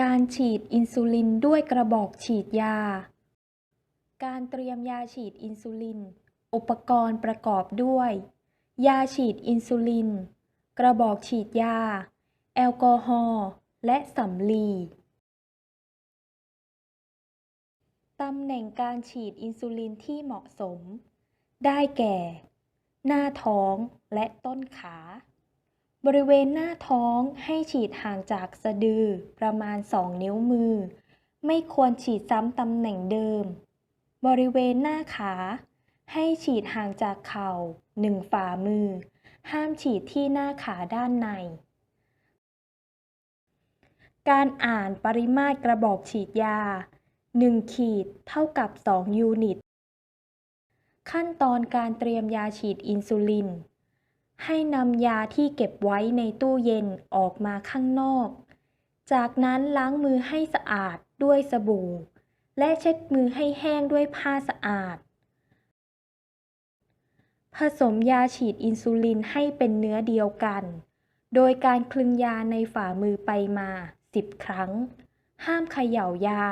การฉีดอินซูลินด้วยกระบอกฉีดยา การเตรียมยาฉีดอินซูลิน อุปกรณ์ประกอบด้วย ยาฉีดอินซูลิน กระบอกฉีดยา แอลกอฮอล์ และสำลี ตำแหน่งการฉีดอินซูลินที่เหมาะสม ได้แก่ หน้าท้องและต้นขา บริเวณหน้าท้องให้ฉีดห่างจากสะดือประมาณ 2 นิ้วมือ ไม่ควรฉีดซ้ำตำแหน่งเดิม บริเวณหน้าขา ให้ฉีดห่างจากเข่า 1 ฝ่ามือ ห้ามฉีดที่หน้าขาด้านใน การอ่านปริมาตรกระบอกฉีดยา 1 ขีดเท่ากับ 2 ยูนิต ขั้นตอนการเตรียมยาฉีดอินซูลิน ให้นำยาที่เก็บไว้ในตู้เย็นออกมาข้างนอก จากนั้นล้างมือให้สะอาดด้วยสบู่ และเช็ดมือให้แห้งด้วยผ้าสะอาด ผสมยาฉีดอินซูลินให้เป็นเนื้อเดียวกัน โดยการคลึงยาในฝ่ามือไปมา 10 ครั้ง ห้ามเขย่ายา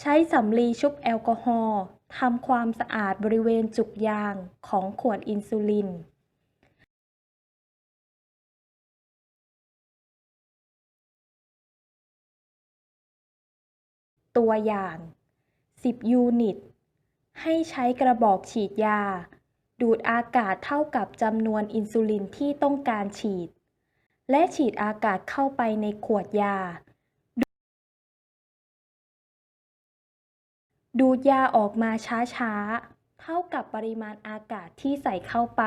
ใช้สำลีชุบแอลกอฮอล์ ทำความสะอาดบริเวณจุกยางของขวดอินซูลิน ตัวอย่าง 10 ยูนิต ให้ใช้กระบอกฉีดยา ดูดอากาศเท่ากับจำนวนอินซูลินที่ต้องการฉีด และฉีดอากาศเข้าไปในขวดยา ดูดยาออกมาช้าๆ เท่ากับปริมาณอากาศที่ใส่เข้าไป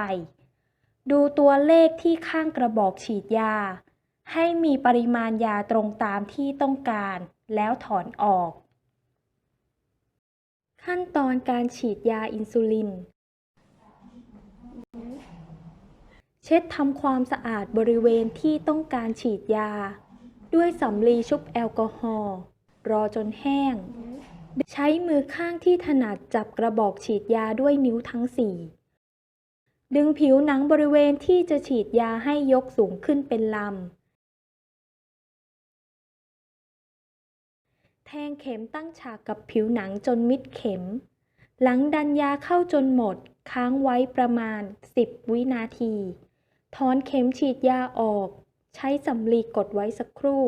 ดูตัวเลขที่ข้างกระบอกฉีดยา ให้มีปริมาณยาตรงตามที่ต้องการ แล้วถอนออก ขั้นตอนการฉีดยาอินซูลิน เช็ดทำความสะอาดบริเวณที่ต้องการฉีดยา ด้วยสำลีชุบแอลกอฮอล์รอจนแห้ง ใช้มือข้างที่ถนัดจับกระบอกฉีดยาด้วยนิ้วทั้งสี่ ดึงผิวหนังบริเวณที่จะฉีดยาให้ยกสูงขึ้นเป็นลำ แทงเข็มตั้งฉากกับผิวหนังจนมิดเข็ม หลังดันยาเข้าจนหมด ค้างไว้ประมาณ 10 วินาที ถอนเข็มฉีดยาออก ใช้สำลีกดไว้สักครู่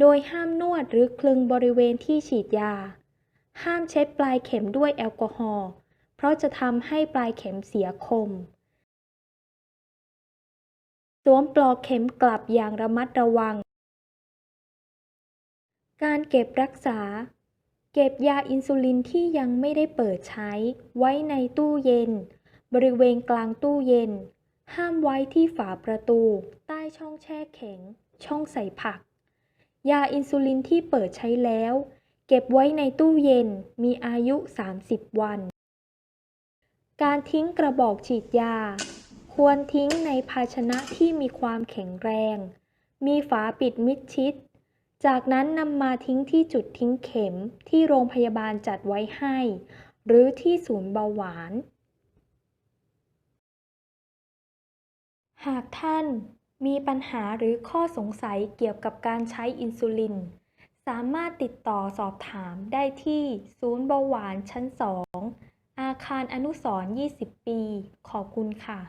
โดยห้ามนวดหรือคลึงบริเวณที่ฉีดยา ห้ามเช็ดปลายเข็มด้วยแอลกอฮอล์ เพราะจะทำให้ปลายเข็มเสียคม สวมปลอกเข็มกลับอย่างระมัดระวัง การเก็บรักษา เก็บยาอินซูลินที่ยังไม่ได้เปิดใช้ ไว้ในตู้เย็น บริเวณกลางตู้เย็น ห้ามไว้ที่ฝาประตู ใต้ช่องแช่แข็ง ช่องใส่ผัก ยาอินซูลินที่เปิดใช้แล้ว เก็บไว้ในตู้เย็นมีอายุ 30 วัน การทิ้งกระบอกฉีดยา ควรทิ้งในภาชนะที่มีความแข็งแรง มีฝาปิดมิดชิด จากนั้นนำมาทิ้งที่จุดทิ้งเข็มที่โรงพยาบาลจัดไว้ให้ หรือที่ศูนย์เบาหวาน หากท่านมีปัญหาหรือข้อสงสัยเกี่ยวกับการใช้อินซูลิน สามารถติดต่อสอบถามได้ที่ศูนย์เบาหวานชั้น 2 อาคารอนุสรณ์ 20 ปี ขอบคุณค่ะ